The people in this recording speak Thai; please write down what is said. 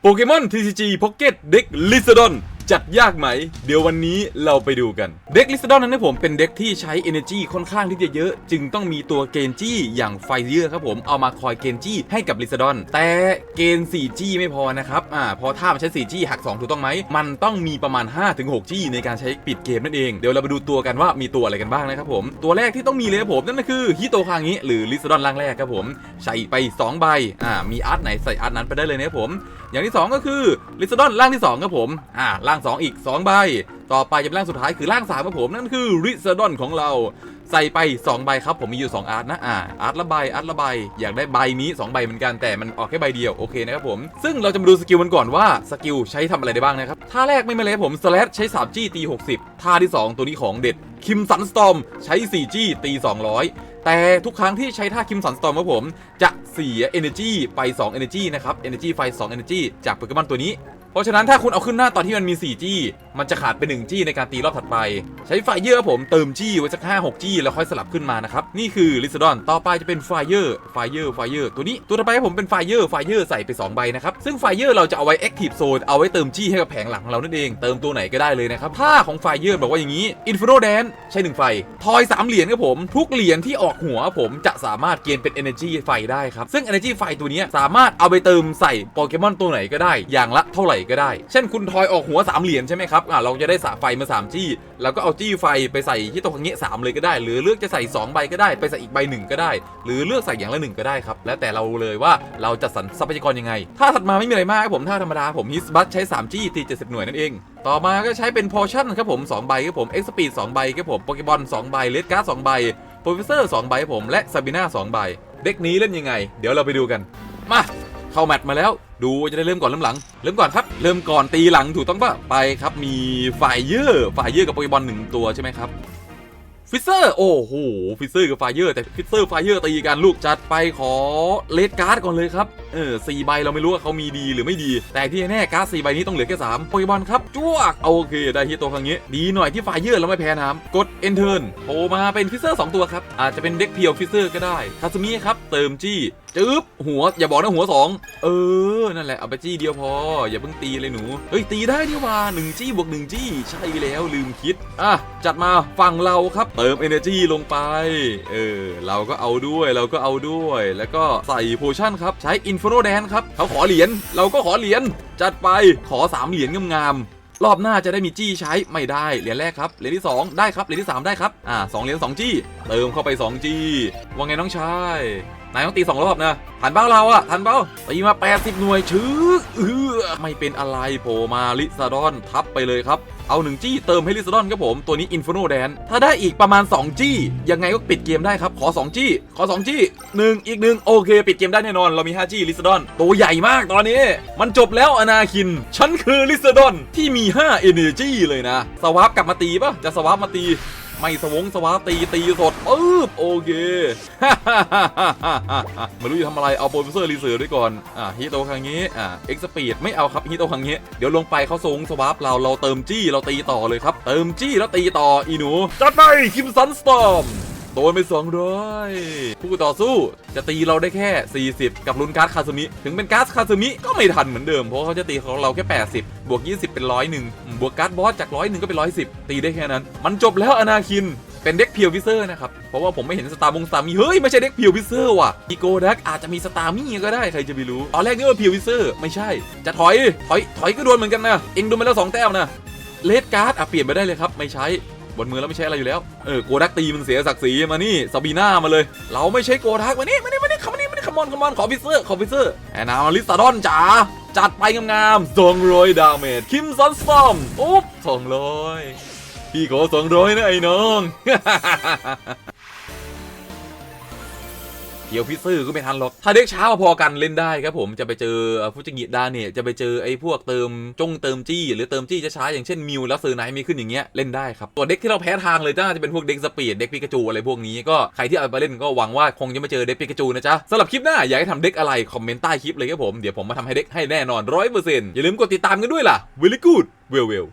โปเกมอน TCG Pocket เด็กลิซ a ดอน จัดยากไหม เดี๋ยววันนี้เราไปดูกัน เด็กลิซดอนนั้นนะผมเป็นเด็กที่ใช้ Energy ค่อนข้างที่จะเยอะ จึงต้องมีตัวเกนจี้อย่างไฟเยอร์ครับผมเอามาคอยเกนจี้ให้กับลิซดอน แต่เกน 4G ไม่พอนะครับอ่าพอถ้ามันใช้ 4G หัก 2 ถูกต้องไหม มันต้องมีประมาณ 5-6G ในการใช้ปิดเกมนั่นเองเดี๋ยวเราไปดูตัวกันว่ามีตัวอะไรกันบ้างนะครับผมตัวแรกที่ต้องมีเลยครับผมนั่นก็คือฮิโตคางิหรือลิซดอนล่างแรกครับผมใส่ไปสองใบอ่ามีอาร์ตไหนใส่อาร์ตนั้นไปได้เลยนะครับผม อย่างที่ 2 ก็คือลิซดอนร่างที่2ครับผมอ่าร่าง2 อีก 2 ใบ ต่อไปจะเป็นร่างสุดท้ายคือร่าง3ครับผมนั่นคือริซ a ดอนของเราใส่ไป 2 ใบครับผมมีอยู่ 2 อาร์ตนะอ่าอาร์ตละใบอาร์ตละใบอยากได้ใบนี้ 2 ใบเหมือนกันแต่มันออกแค่ใบเดียวโอเคนะครับผม ซึ่งเราจะมาดูสกิลมันก่อนว่าสกิลใช้ทำอะไรได้บ้างนะครับท่าแรกไม่มาเลยผมสแลชใช้ 3G ตี60ท่าที่ 2 ตัวนี้ของเด็ดคิมสันสตอมใช้ 4G ตี200 แต่ทุกครั้งที่ใช้ท่าคิมสันสตอมครับผม จะเสีย Energy ไป 2 Energy นะครับ Energy ไฟ 2 Energy จากโปเกมอนตัวนี้ ราะฉะนั้นถ้าคุณเอาขึ้นหน้าตอนที่มันมี 4G มันจะขาดไป 1G ในการตีรอบถัดไป ใช้ไฟเยอร์ครับผมเติม G ไว้สัก 5 6G แล้วค่อยสลับขึ้นมานะครับ นี่คือลิซดอนต่อไปจะเป็นไฟเยอร์ไฟเยอร์ไฟเยอร์ตัวนี้ตัวต่อไปครับผมเป็นไฟเยอร์ไฟเยอร์ใส่ไป 2 ใบนะครับ ซึ่งไฟเยอร์เราจะเอาไว้ Active Zone เอาไว้เติม G ให้กับแผงหลังของเรานั่นเองเติมตัวไหนก็ได้เลยนะครับถ้าของไฟเยอร์บอกว่าอย่างนี้ Inferno Dance ใช้หนึ่งไฟทอยสามเหรียญครับผมทุกเหรียญที่ออกหัวผมจะสามารถเกณฑ์เป็น Energy ไฟได้ครับซึ่ง Energy ไฟตัวนี้สามารถเอาไปเติมใส่โปเกมอนตัวไหนก็ได้อย่างละเท่าไหร่ก็ได้ เช่นคุณทอยออกหัว3เหรียญใช่ไหมครับอ่าเราจะได้สาไฟมา 3 จี้ แล้วก็เอาจี้ไฟไปใส่ที่ตรงนี้3เลยก็ได้ หรือเลือกจะใส่ 2 ใบก็ได้ ไปใส่อีกใบหนึ่งก็ได้ หรือเลือกใส่อย่างละหนึ่งก็ได้ครับ แล้วแต่เราเลยว่าเราจะสรรทรัพยากรยังไง ถ้าถัดมาไม่มีอะไรมากครับผมถ้าธรรมดาผมฮิสบัตใช้ 3 จี้ตี70 หน่วยนั่นเอง ต่อมาก็ใช้เป็นพอชั่นครับผม2ใบครับผมเอ็กซ์ปีด2ใบครับผมโปเกมอน2ใบเลดการ์ด2ใบโปรเฟสเซอร์2ใบครับผมและซาบิน่า2ใบเด็กนี้เล่นยังไง เดี๋ยวเราไปดูกัน มา เข้าแมตช์มาแล้ว ดูจะได้เริ่มก่อนเริ่มหลัง เริ่มก่อนครับ เริ่มก่อนตีหลังถูกต้องปะไปครับ มีไฟเยอร์ไฟเยอร์กับโปเกมอนหนึ่งตัวใช่ไหมครับฟิเซอร์โอ้โหฟิเซอร์กับไฟเยอร์แต่ฟิเซอร์ไฟเยอร์ตีกันลูกจัดไปขอเลดการ์ดก่อนเลยครับเออสี่ใบเราไม่รู้ว่าเขามีดีหรือไม่ดี แต่ที่แน่การ์ดสี่ใบนี้ต้องเหลือแค่สามโปเกมอนครับจ้วกโอเค ได้ฮิตตัวครั้งนี้ ดีหน่อยที่ไฟเยอร์เราไม่แพ้น้ำกด Enter โผล่มาเป็นฟิเซอร์สองตัวครับอาจจะเป็นเด็กเพียวฟิเซอร์ก็ได้คาสมิครับเติมจี้จึ๊บหัวอย่าบอกนะหัวสองเออนั่นแหละเอาไปจี้เดียวพอ อย่าเพิ่งตีเลยหนูเฮ้ยตีได้นี่ว่าหนึ่งจี้บวกหนึ่งจี้ใช่แล้วลืมคิดอะจัดมาฝั่งเราครับเติม Energy ลงไปเออเราก็เอาด้วยเราก็เอาด้วย แล้วก็ใส่โพชั่นครับใช้ Inferno Dance ครับเขาขอเหรียญเราก็ขอเหรียญจัดไปขอ 3 เหรียญงามๆรอบหน้าจะได้มีจี้ใช้ไม่ได้เหรียญแรกครับเหรียญที่ 2 ได้ครับเหรียญที่ 3 ได้ครับอ่าสองเหรียญ2จี้เติมเข้าไป 2 จี้ว่าไงน้องชาย นายต้องตีสองรอบนะทันเบ้าเราอะทันเบ้าตีมา 80 หน่วยชื้อเออไม่เป็นอะไรโผล่มาลิซาดอนทับไปเลยครับ เอา1จี้เติมให้ลิซาดอนครับผม ตัวนี้อินฟ r โนแดน ถ้าได้อีกประมาณ 2 จี้ ยังไงก็ปิดเกมได้ครับ ขอ 2 จี้ ขอ 2 จี้หนึ่งอีกหนึ่งโอเค ปิดเกมได้แน่นอน เรามี 5 จี้ลิซาดอน ตัวใหญ่มากตอนนี้ มันจบแล้วอนาคิน ฉันคือลิซาดอนที่มี 5 Energy เลยนะ สวาปกลับมาตีปะจะสวาปมาตี ไม่สวงสวาตีตีสดปึ๊บโอเคไม่รู้จะทำอะไรเอาโปรเฟสเซอร์รีเสิร์ด้วยก่อนอ่าฮิโตครั้งนี้อ่าเอ็กซ์ปีดไม่เอาครับฮิโตครั้งนี้เดี๋ยวลงไปเขาสวงสวาปเราเราเติมจี้เราตีต่อเลยครับ เติมจี้แล้วตีต่ออีหนูจัดไปคิมสันสตอม ดนไป200ผู้ต่อสู้จะตีเราได้แค่ 40 กับลุนการ์ดคาซึมิ ถึงเป็นการ์ดคาซึมิก็ไม่ทันเหมือนเดิม เพราะเขาจะตีของเราแค่ 80 บวก 20 เป็นร้อยหนึ่งบวกการ์ดบอสจากร้อยหนึ่งก็เป็น110ตีได้แค่นั้น มันจบแล้วอนาคินเป็นเด็กเพียวพิเซอร์นะครับ เพราะว่าผมไม่เห็นสตาร์มงสตาร์มีเฮ้ย ไม่ใช่เด็กเพียวพิเซอร์ว่ะอีโกดักอาจจะมีสตาร์มี่ก็ได้ ใครจะไปรู้ตอนแรกนึกว่าเพียวพิเซอร์ไม่ใช่ จะถอย ถอย ถอยก็โดนเหมือนกันนะ เองโดนไปแล้วสองแต้มนะเลดการ์ดอะเปลี่ยนไปได้เลยครับ ไม่ใช้ บนมือแล้วไม่ใช้อะไรอยู่แล้ว เออโกดักตีมันเสียศักดิ์ศรีมานี่ซาบีน่ามาเลย เราไม่ใช่โกดักมานี่มานี่มานี่คำนี้มานี่คมอนคมอนขอพิเซอร์ขอพิเซอร์แอนนามาลิสตาดอนจ๋าจัดไปงามๆสองร้อยดาเมจคิมซันซอมอุ๊บสองร้อยพี่ขอสองร้อยนะไอ้น้อง เดี๋ยวพี่ซื้อก็ไม่ทันหรอก ถ้าเด็กช้าพอกันเล่นได้ครับผมจะไปเจอฟูจิงิดาเนี่ยจะไปเจอไอ้พวกเติมจงเติมจี้ หรือเติมจี้ช้าๆอย่างเช่นมิวแล้วเซอร์ไนท์มีขึ้นอย่างเงี้ยเล่นได้ครับตัวเด็กที่เราแพ้ทางเลยจ้าจะเป็นพวกเด็กสปีดเด็กปิกาจูอะไรพวกนี้ก็ใครที่เอาไปเล่นก็หวังว่าคงจะไม่เจอเด็กปิกาจูนะจ๊ะสำหรับคลิปหน้าอยากให้ทำเด็กอะไรคอมเมนต์ใต้คลิปเลยครับผมเดี๋ยวผมมาทำให้เด็กให้แน่นอนร้อยเปอร์เซ็นต์อย่าลืมกดติดตามกันด้วยล่ะ very good well well